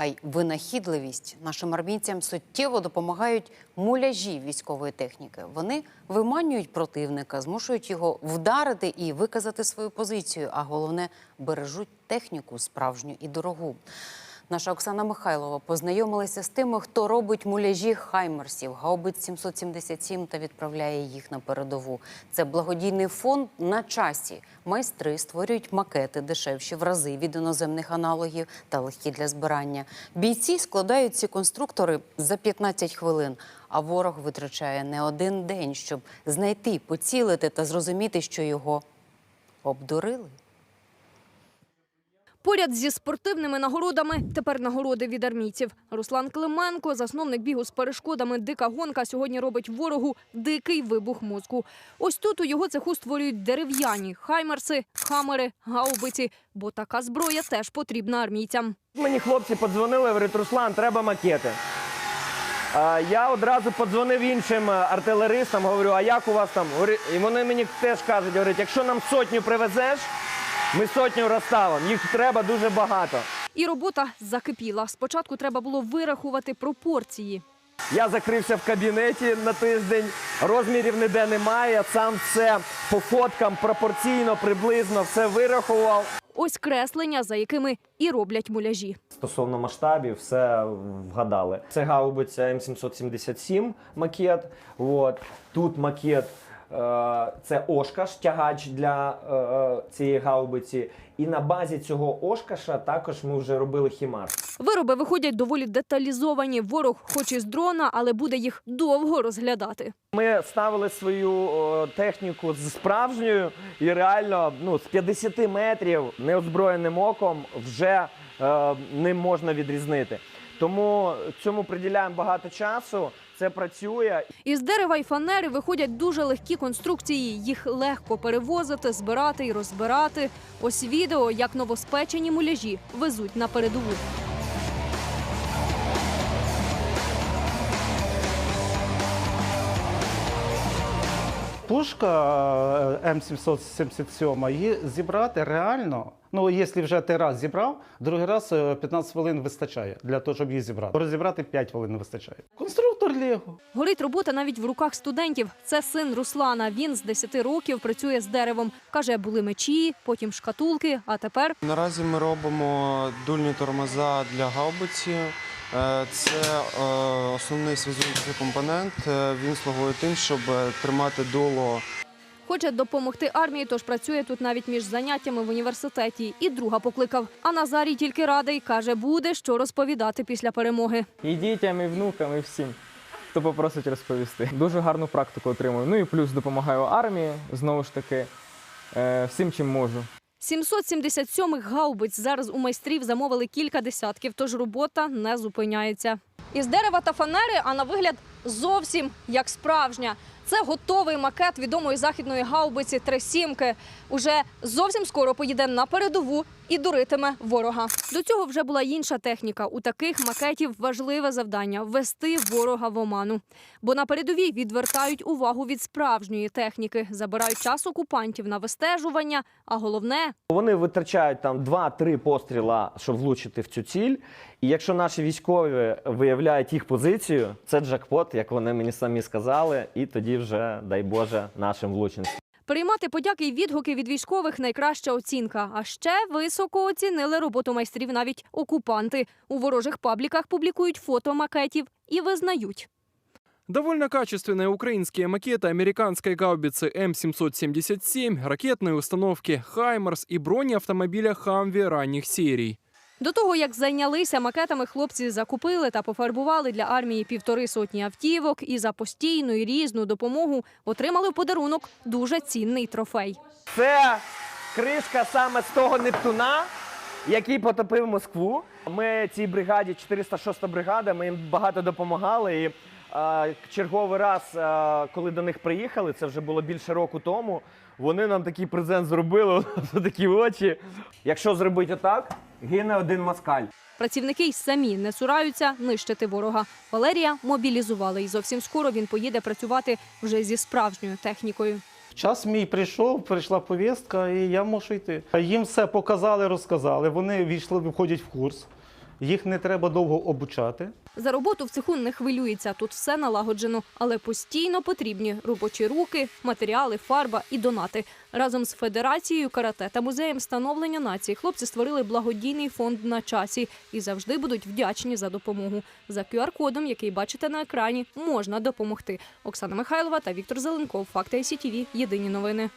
а й винахідливість. Нашим армійцям суттєво допомагають муляжі військової техніки. Вони виманюють противника, змушують його вдарити і виказати свою позицію. А головне бережуть техніку справжню і дорогу. Наша Оксана Михайлова познайомилася з тими, хто робить муляжі хаймерсів, гаубиць 777 та відправляє їх на передову. Це благодійний фонд на часі. Майстри створюють макети дешевші в рази від іноземних аналогів та легкі для збирання. Бійці складають ці конструктори за 15 хвилин. А ворог витрачає не один день, щоб знайти, поцілити та зрозуміти, що його обдурили. Поряд зі спортивними нагородами тепер нагороди від армійців. Руслан Клименко, засновник бігу з перешкодами Дика гонка, сьогодні робить ворогу дикий вибух мозку. Ось тут у його цеху створюють дерев'яні хаймерси, хамери, гаубиці, бо така зброя теж потрібна армійцям. Мені хлопці подзвонили, говорять, Руслан, треба макети. Я одразу подзвонив іншим е, артилеристам, говорю, а як у вас там? І вони мені теж кажуть, говорять, якщо нам сотню привезеш, ми сотню розставимо. Їх треба дуже багато. І робота закипіла. Спочатку треба було вирахувати пропорції. Я закрився в кабінеті на тиждень, розмірів ніде немає. Сам все по фоткам пропорційно, приблизно все вирахував. Ось креслення, за якими і роблять муляжі. Стосовно масштабів, все вгадали. Це гаубиця М777 макет. От. Тут макет. Е, Це Ошкаш, тягач для е, е, цієї гаубиці. І на базі цього Ошкаша також ми вже робили хімарс. Вироби виходять доволі деталізовані. Ворог хоч і з дрона, але буде їх довго розглядати. Ми ставили свою техніку з справжньою і реально ну, з 50 метрів неозброєним оком вже е, ним можна відрізнити. Тому цьому приділяємо багато часу. Це працює. Із дерева й фанери виходять дуже легкі конструкції. Їх легко перевозити, збирати і розбирати. Ось відео, як новоспечені муляжі везуть на передову. Пушка е, М777 її зібрати реально. Ну, якщо вже ти раз зібрав, другий раз е, 15 хвилин вистачає для того, щоб її зібрати. Розібрати 5 хвилин не вистачає. Конструктор Лего. Горить робота навіть в руках студентів. Це син Руслана. Він з 10 років працює з деревом. Каже, були мечі, потім шкатулки, а тепер Наразі ми робимо дульні тормоза для гаубиці. Е, Це е, основний зв'язуючий компонент. Е, Він слугує тим, щоб тримати дуло хоче допомогти армії, тож працює тут навіть між заняттями в університеті. І друга покликав. А Назарій тільки радий. Каже, буде що розповідати після перемоги. І дітям, і внукам, і всім, хто попросить розповісти. Дуже гарну практику отримую. Ну і плюс допомагаю армії, знову ж таки, всім, чим можу. 777 гаубиць зараз у майстрів замовили кілька десятків, тож робота не зупиняється. Із дерева та фанери, а на вигляд зовсім як справжня. Це готовий макет відомої західної гаубиці Тресімки. Уже зовсім скоро поїде на передову і дуритиме ворога. До цього вже була інша техніка. У таких макетів важливе завдання ввести ворога в оману. Бо на передовій відвертають увагу від справжньої техніки, забирають час окупантів на вистежування. А головне Вони витрачають там 2-3 постріла, щоб влучити в цю ціль. І якщо наші військові виявляють їх позицію, це джекпот, як вони мені самі сказали, і тоді вже, дай Боже, нашим влученцям. Приймати подяки й відгуки від військових найкраща оцінка. А ще високо оцінили роботу майстрів навіть окупанти. У ворожих пабліках публікують фото макетів і визнають. Довольно качественные украинские макеты американской гаубицы М777, ракетной установки «Хаймарс» и бронеавтомобиля «Хамві» ранних серій. До того, як зайнялися макетами, хлопці закупили та пофарбували для армії півтори сотні автівок і за постійну і різну допомогу отримали в подарунок дуже цінний трофей. Це кришка саме з того Нептуна, який потопив Москву. Ми цій бригаді, 406 бригада, ми їм багато допомагали. І черговий раз, коли до них приїхали, це вже було більше року тому. Вони нам такий презент зробили, такі очі. Якщо зробити отак, гине один москаль. Працівники й самі не цураються нищити ворога. Валерія мобілізували, і зовсім скоро він поїде працювати вже зі справжньою технікою. Час мій прийшов, прийшла повістка, і я можу йти. Їм все показали, розказали. Вони війшли, входять в курс. Їх не треба довго обучати. За роботу в цеху не хвилюється. Тут все налагоджено, але постійно потрібні робочі руки, матеріали, фарба і донати. Разом з федерацією карате та музеєм становлення нації хлопці створили благодійний фонд на часі і завжди будуть вдячні за допомогу. За QR-кодом, який бачите на екрані, можна допомогти. Оксана Михайлова та Віктор Зеленков. Факти ICTV. Єдині новини.